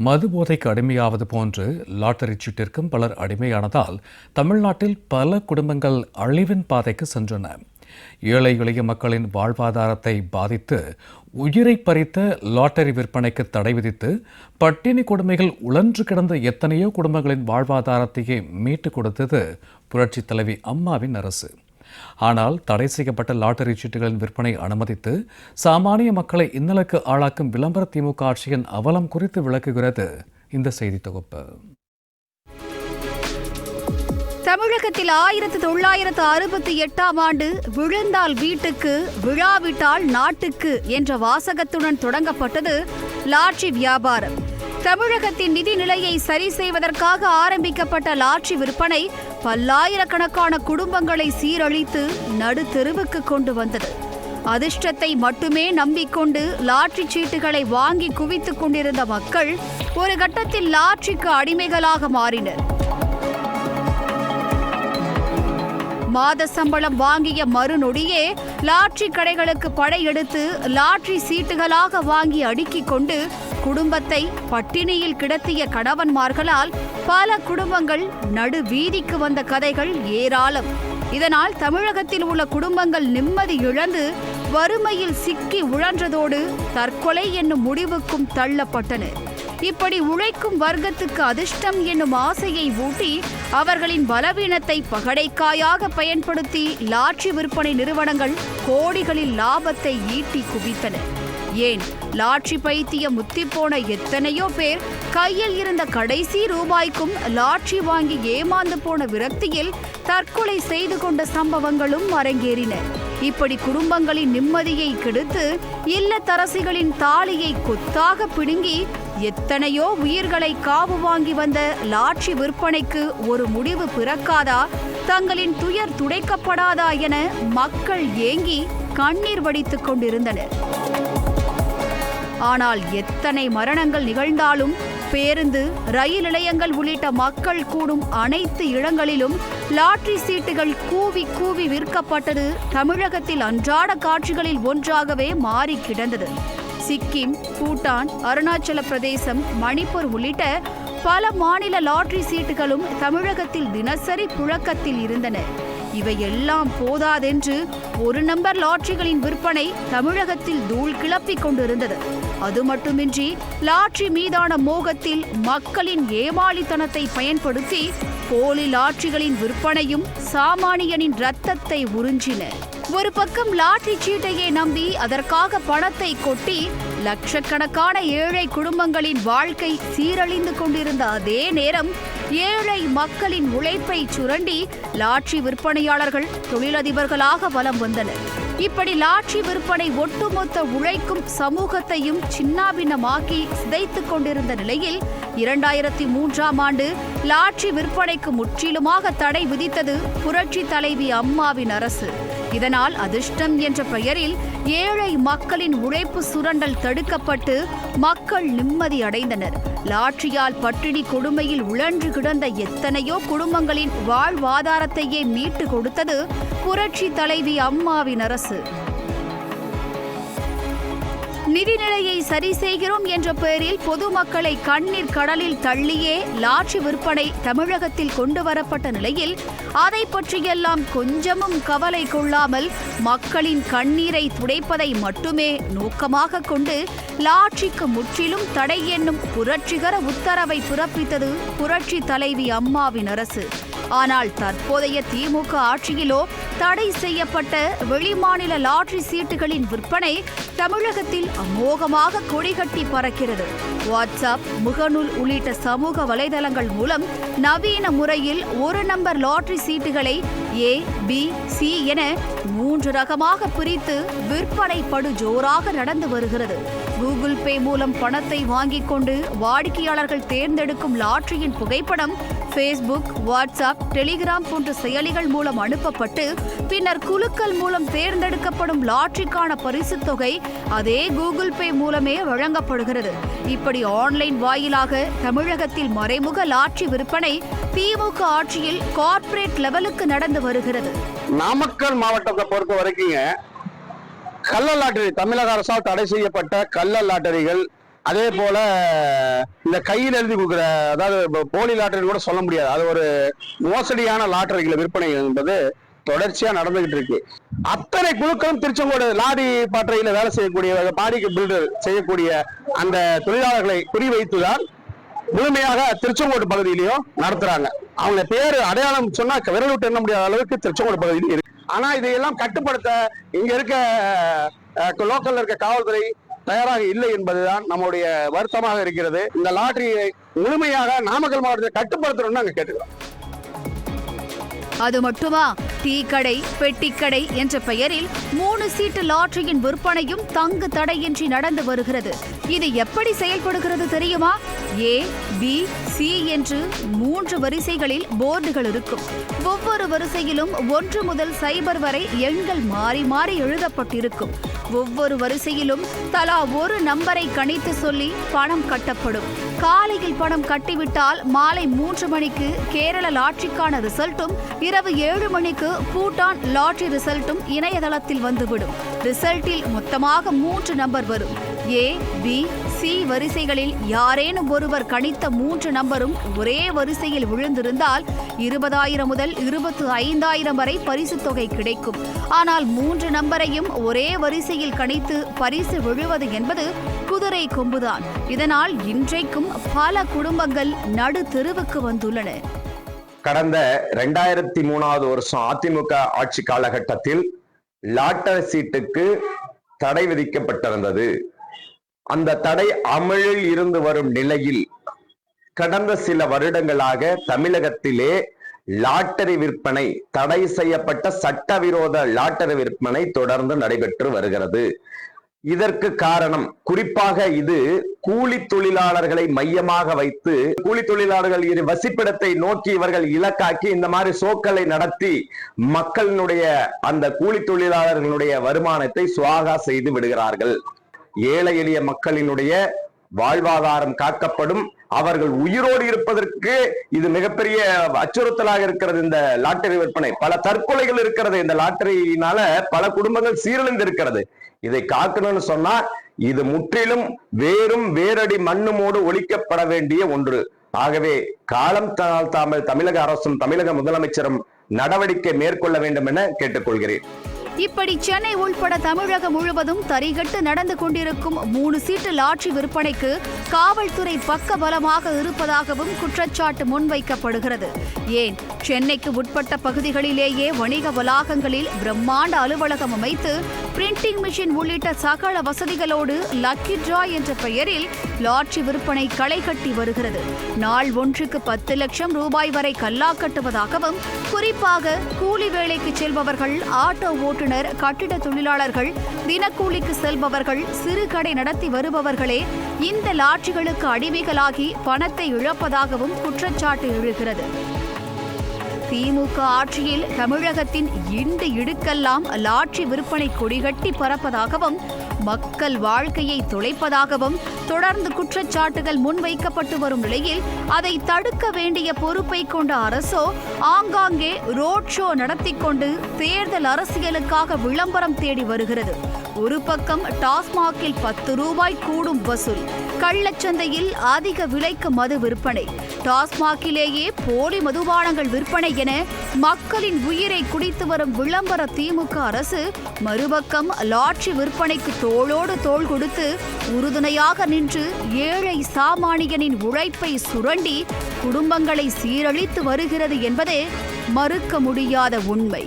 மது போதைக்கு அடிமையாவது போன்று லாட்டரி சீட்டிற்கும் பலர் அடிமையானதால் தமிழ்நாட்டில் பல குடும்பங்கள் அழிவின் பாதைக்கு சென்றன. ஏழை எளிய மக்களின் வாழ்வாதாரத்தை பாதித்து உயிரை பறித்த லாட்டரி விற்பனைக்கு தடை விதித்து பட்டினி கொடுமைகள் உழன்று கிடந்த எத்தனையோ குடும்பங்களின் வாழ்வாதாரத்தையே மீட்டுக் கொடுத்தது புரட்சித் தலைவி அம்மாவின் அரசு. ஆனால் தடை செய்யப்பட்ட லாட்டரி சீட்டுகளின் விற்பனை அனுமதித்து சாமானிய மக்களை இன்னலுக்கு ஆளாக்கும் விளம்பர திமுக ஆட்சியின் அவலம் குறித்து விளக்குகிறது இந்த செய்தி தொகுப்பு. தமிழகத்தில் ஆயிரத்து தொள்ளாயிரத்து அறுபத்தி எட்டாம் ஆண்டு விழுந்தால் வீட்டுக்கு விழாவிட்டால் நாட்டுக்கு என்ற வாசகத்துடன் தொடங்கப்பட்டது லாட்ரி வியாபாரம். தமிழகத்தின் நிதி நிலையை சரி செய்வதற்காக ஆரம்பிக்கப்பட்ட லாட்ரி விற்பனை பல்லாயிரக்கணக்கான குடும்பங்களை சீரழித்து நடுத்தெருவுக்கு கொண்டு வந்தது. அதிர்ஷ்டத்தை மட்டுமே நம்பிக்கொண்டு லாட்ரி சீட்டுகளை வாங்கி குவித்துக் கொண்டிருந்த மக்கள் ஒரு கட்டத்தில் லாட்ரிக்கு அடிமைகளாக மாறினர். மாத சம்பளம் வாங்கிய மறுநொடியே லாட்ரி கடைகளுக்கு படையெடுத்து லாட்ரி சீட்டுகளாக வாங்கி அடுக்கிக் கொண்டு குடும்பத்தை பட்டினியில் கிடத்திய கணவன்மார்களால் பல குடும்பங்கள் நடு வீதிக்கு வந்த கதைகள் ஏராளம். இதனால் தமிழகத்தில் உள்ள குடும்பங்கள் நிம்மதி இழந்து வறுமையில் சிக்கி உழன்றதோடு தற்கொலை என்னும் முடிவுக்கும் தள்ளப்பட்டன. இப்படி உழைக்கும் வர்க்கத்துக்கு அதிர்ஷ்டம் என்னும் ஆசையை ஊட்டி அவர்களின் பலவீனத்தை பகடைக்காயாக பயன்படுத்தி லாட்சி விற்பனை நிறுவனங்கள் கோடிகளில் லாபத்தை ஈட்டி குவித்தன. ஏன்? லாட்சி பைத்திய முத்திப்போன எத்தனையோ பேர் கையில் இருந்த கடைசி ரூபாய்க்கும் லாட்சி வாங்கி ஏமாந்து போன விரக்தியில் தற்கொலை செய்து கொண்ட சம்பவங்களும் அரங்கேறின. இப்படி குடும்பங்களின் நிம்மதியை கெடுத்து இல்லத்தரசிகளின் தாலியை கொத்தாக பிடுங்கி எத்தனையோ உயிர்களை காவு வாங்கி வந்த லாட்சி விற்பனைக்கு ஒரு முடிவு பிறக்காதா? தங்களின் துயர் துடைக்கப்படாதா என மக்கள் ஏங்கி கண்ணீர் வடித்துக் கொண்டிருந்தனர். ஆனால் எத்தனை மரணங்கள் நிகழ்ந்தாலும் பேருந்து ரயில் நிலையங்கள் உள்ளிட்ட மக்கள் கூடும் அனைத்து இடங்களிலும் லாட்டரி சீட்டுகள் கூவி கூவி விற்கப்பட்டது தமிழகத்தில் அன்றாட காட்சிகளில் ஒன்றாகவே மாறி கிடந்தது. சிக்கிம் பூட்டான் அருணாச்சல பிரதேசம் மணிப்பூர் உள்ளிட்ட பல மாநில லாட்ரி சீட்டுகளும் தமிழகத்தில் தினசரி புழக்கத்தில் இருந்தன. இவையெல்லாம் போதாதென்று ஒரு நம்பர் லாட்ரிகளின் விற்பனை தமிழகத்தில் தூள் கிளப்பிக் கொண்டிருந்தது. அது மட்டுமின்றி லாட்ரி மீதான மோகத்தில் மக்களின் ஏமாளித்தனத்தை பயன்படுத்தி போலி லாட்ரிகளின் விற்பனையும் சாமானியனின் ரத்தத்தை உறிஞ்சின. ஒரு பக்கம் லாட்டரி சீட்டையே நம்பி அதற்காக பணத்தை கொட்டி லட்சக்கணக்கான ஏழை குடும்பங்களின் வாழ்க்கை சீரழிந்து கொண்டிருந்த அதே நேரம் ஏழை மக்களின் உழைப்பை சுரண்டி லாட்ரி விற்பனையாளர்கள் தொழிலதிபர்களாக வலம் வந்தனர். இப்படி லாட்சி விற்பனை ஒட்டுமொத்த உழைக்கும் சமூகத்தையும் சின்னாபின்னமாக்கி சிதைத்துக் கொண்டிருந்த நிலையில் இரண்டாயிரத்தி மூன்றாம் ஆண்டு லாட்சி விற்பனைக்கு முற்றிலுமாக தடை விதித்தது புரட்சி தலைவி அம்மாவின் அரசு. இதனால் அதிர்ஷ்டம் என்ற பெயரில் ஏழை மக்களின் உழைப்பு சுரண்டல் தடுக்கப்பட்டு மக்கள் நிம்மதி அடைந்தனர். லாட்ரியால் பட்டினி கொடுமையில் உழன்று கிடந்த எத்தனையோ குடும்பங்களின் வாழ்வாதாரத்தையே மீட்டு கொடுத்தது புரட்சி தலைவி அம்மாவின் அரசு. நிதிநிலையை சரி செய்கிறோம் என்ற பெயரில் பொதுமக்களை கண்ணீர் கடலில் தள்ளியே லாட்சி விற்பனை தமிழகத்தில் கொண்டு வரப்பட்ட நிலையில் அதை பற்றியெல்லாம் கொஞ்சமும் கவலை கொள்ளாமல் மக்களின் கண்ணீரை துடைப்பதை மட்டுமே நோக்கமாக கொண்டு லாட்சிக்கு முற்றிலும் தடை என்னும் புரட்சிகர உத்தரவை பிறப்பித்தது புரட்சி தலைவி அம்மாவின் அரசு. ஆனால் தற்போதைய திமுக ஆட்சியிலோ தடை செய்யப்பட்ட வெளிமாநில லாட்டரி சீட்டுகளின் விற்பனை தமிழகத்தில் அமோகமாக கொடிகட்டி பறக்கிறது. வாட்ஸ்அப் முகநூல் உள்ளிட்ட சமூக வலைதளங்கள் மூலம் நவீன முறையில் ஒரு நம்பர் லாட்டரி சீட்டுகளை ஏ பி சி என மூன்று ரகமாக பிரித்து விற்பனை படு ஜோராக நடந்து வருகிறது. கூகுள் பே மூலம் பணத்தை வாங்கிக் கொண்டு வாடிக்கையாளர்கள் தேர்ந்தெடுக்கும் லாட்டரியின் புகைப்படம் ஃபேஸ்புக் வாட்ஸ்அப் டெலிகிராம் போன்ற செயலிகள் மூலம் அனுப்பப்பட்டு பின்னர் குழுக்கள் மூலம் தேர்ந்தெடுக்கப்படும் லாட்டரிக்கான பரிசுத் தொகை அதே கூகுள் பே மூலமே வழங்கப்படுகிறது. இப்படி ஆன்லைன் வாயிலாக தமிழகத்தில் மறைமுக லாட்சி விற்பனை திமுக ஆட்சியில் கார்ப்பரேட் லெவலுக்கு நடந்து வருகிறது. நாமக்கல் மாவட்டத்தை பொறுத்த வரைக்குங்க கள்ள லாட்டரி தமிழக அரசால் தடை செய்யப்பட்ட கள்ள லாட்டரிகள் அதே போல இந்த கையில் எழுதி கொடுக்குற அதாவது போலி லாட்டரி கூட சொல்ல முடியாது. அது ஒரு மோசடியான லாட்டரிகளை விற்பனை என்பது தொடர்ச்சியா நடந்துகிட்டு இருக்கு. அத்தனை குழுக்களும் திருச்செங்கோடு லாரி பாட்டையில வேலை செய்யக்கூடிய பாடிக்கு பில்டர் செய்யக்கூடிய அந்த தொழிலாளர்களை குறிவைத்துதான் முழுமையாக திருச்செங்கோடு பகுதியிலையும் நடத்துறாங்க. அவங்க பேரு அடையாளம் சொன்னா விரல் விட்டு எண்ண முடியாத அளவுக்கு திருச்செங்கோடு பகுதியில் இருக்கு. ஆனா இதையெல்லாம் கட்டுப்படுத்த இங்க இருக்க லோக்கல்ல இருக்க காவல்துறை தயாராக இல்லை என்பதுதான் நம்முடைய வருத்தமாக இருக்கிறது. இந்த லாட்டரியை முழுமையாக நாமக்கல் மாவட்டத்தை கட்டுப்படுத்தணும்னு நாங்க கேட்டுக்கிறோம். அது மட்டுமா? டீக்கடை கடை பெட்டிக்கடை என்ற பெயரில் மூணு சீட்டு லாட்டரியின் விற்பனையும் தங்கு தடையின்றி நடந்து வருகிறது. இது எப்படி செயல்படுகிறது தெரியுமா? ஏ பி சி என்று மூன்று வரிசைகளில் போர்டுகள் இருக்கும். ஒவ்வொரு வரிசையிலும் ஒன்று முதல் சைபர் வரை எண்கள் மாறி மாறி எழுதப்பட்டிருக்கும். ஒவ்வொரு வரிசையிலும் தலா ஒரு நம்பரை கணித்து சொல்லி பணம் கட்டப்படும். காலையில் பணம் கட்டிவிட்டால் மாலை மூன்று மணிக்கு கேரள லாட்ரிக்கான ரிசல்ட்டும் இரவு ஏழு மணிக்கு பூட்டான் லாட்ரி ரிசல்ட்டும் இணையதளத்தில் வந்துவிடும். ரிசல்ட்டில் மொத்தமாக மூன்று நம்பர் வரும். ஏ பி சி வரிசைகளில் யாரேனும் ஒருவர் கணித்த மூன்று நம்பரும் ஒரே வரிசையில் விழுந்திருந்தால் இருபதாயிரம் முதல் இருபத்து ஐந்தாயிரம் வரை பரிசுத் தொகை கிடைக்கும். ஆனால் மூன்று நம்பரையும் ஒரே வரிசையில் கணித்து பரிசு விழுவது என்பது குதிரை கொம்புதான். இதனால் இன்றைக்கும் பல குடும்பங்கள் நடு தெருவுக்கு வந்துள்ளன. கடந்த ரெண்டாயிரத்தி மூணாவது வருஷம் அதிமுக ஆட்சி காலகட்டத்தில் லாட்டரி சீட்டுக்கு தடை விதிக்கப்பட்டிருந்தது. அந்த தடை அமலில் இருந்து வரும் நிலையில் கடந்த சில வருடங்களாக தமிழகத்திலே லாட்டரி விற்பனை தடை செய்யப்பட்ட சட்டவிரோத லாட்டரி விற்பனை தொடர்ந்து நடைபெற்று வருகிறது. இதற்கு காரணம் குறிப்பாக இது கூலி தொழிலாளர்களை மையமாக வைத்து கூலி தொழிலாளர்கள் இரு வசிப்பிடத்தை நோக்கி இவர்கள் இலக்காக்கி இந்த மாதிரி சோக்களை நடத்தி மக்களினுடைய அந்த கூலி தொழிலாளர்களுடைய வருமானத்தை சுவாகா செய்து விடுகிறார்கள். ஏழை எளிய மக்களினுடைய வாழ்வாதாரம் காக்கப்படும். அவர்கள் உயிரோடு இருப்பதற்கு இது மிகப்பெரிய அச்சுறுத்தலாக இருக்கிறது இந்த லாட்டரி விற்பனை. பல தற்கொலைகள் இருக்கிறது இந்த லாட்டரியினால பல குடும்பங்கள் சீரழிந்து இருக்கிறது இதை காக்கணும்னு சொன்னா இது முற்றிலும் வேறும் வேரடி மண்ணுமோடு ஒழிக்கப்பட வேண்டிய ஒன்று. ஆகவே காலம் தாமல் தமிழக அரசும் தமிழக முதலமைச்சரும் நடவடிக்கை மேற்கொள்ள வேண்டும் என கேட்டுக்கொள்கிறேன். இப்படி சென்னை உள்பட தமிழகம் முழுவதும் தரிகட்டு நடந்து கொண்டிருக்கும் மூணு சீட்டு லாட்ரி விற்பனைக்கு காவல்துறை பக்க பலமாக இருப்பதாகவும் குற்றச்சாட்டு முன்வைக்கப்படுகிறது. ஏன்? சென்னைக்கு உட்பட்ட பகுதிகளிலேயே வணிக வளாகங்களில் பிரம்மாண்ட அலுவலகம் அமைத்து பிரிண்டிங் மிஷின் உள்ளிட்ட சகல வசதிகளோடு லக்கி டிரா என்ற பெயரில் லாட்ரி விற்பனை களை கட்டி வருகிறது. நாள் ஒன்றுக்கு பத்து லட்சம் ரூபாய் வரை கல்லா கட்டுவதாகவும் குறிப்பாக கூலி வேலைக்கு செல்பவர்கள் ஆட்டோ ஓட்டுநர் கட்டிட தொழிலாளர்கள் தினக்கூலிக்கு செல்பவர்கள் சிறு கடை நடத்தி வருபவர்களே இந்த லாட்சிகளுக்கு அடிமைகளாகி பணத்தை இழப்பதாகவும் குற்றச்சாட்டு எழுகிறது. திமுக ஆட்சியில் தமிழகத்தின் இண்டு இடுக்கெல்லாம் லாட்சி விற்பனை கொடிகட்டி பறப்பதாகவும் மக்கள் வாழ்க்கையை தொலைப்பதாகவும் தொடர்ந்து குற்றச்சாட்டுகள் முன்வைக்கப்பட்டு வரும் நிலையில் அதை தடுக்க வேண்டிய பொறுப்பை கொண்ட அரசோ ஆங்காங்கே ரோட் ஷோ நடத்தி கொண்டு தேர்தல் அரசியலுக்காக விளம்பரம் தேடி வருகிறது. ஒரு பக்கம் டாஸ்மாகில் பத்து ரூபாய் கூடும் வசூல் கள்ளச்சந்தையில் அதிக விலைக்கு மது விற்பனை. டாஸ்மாகிலேயே போலி மதுபானங்கள் விற்பனை என மக்களின் உயிரை குடித்து வரும் விளம்பர திமுக அரசு மறுபக்கம் லாட்சி விற்பனைக்கு தோளோடு தோள் கொடுத்து உறுதுணையாக நின்று ஏழை சாமானியனின் உழைப்பை சுரண்டி குடும்பங்களை சீரழித்து வருகிறது என்பதே மறுக்க முடியாத உண்மை.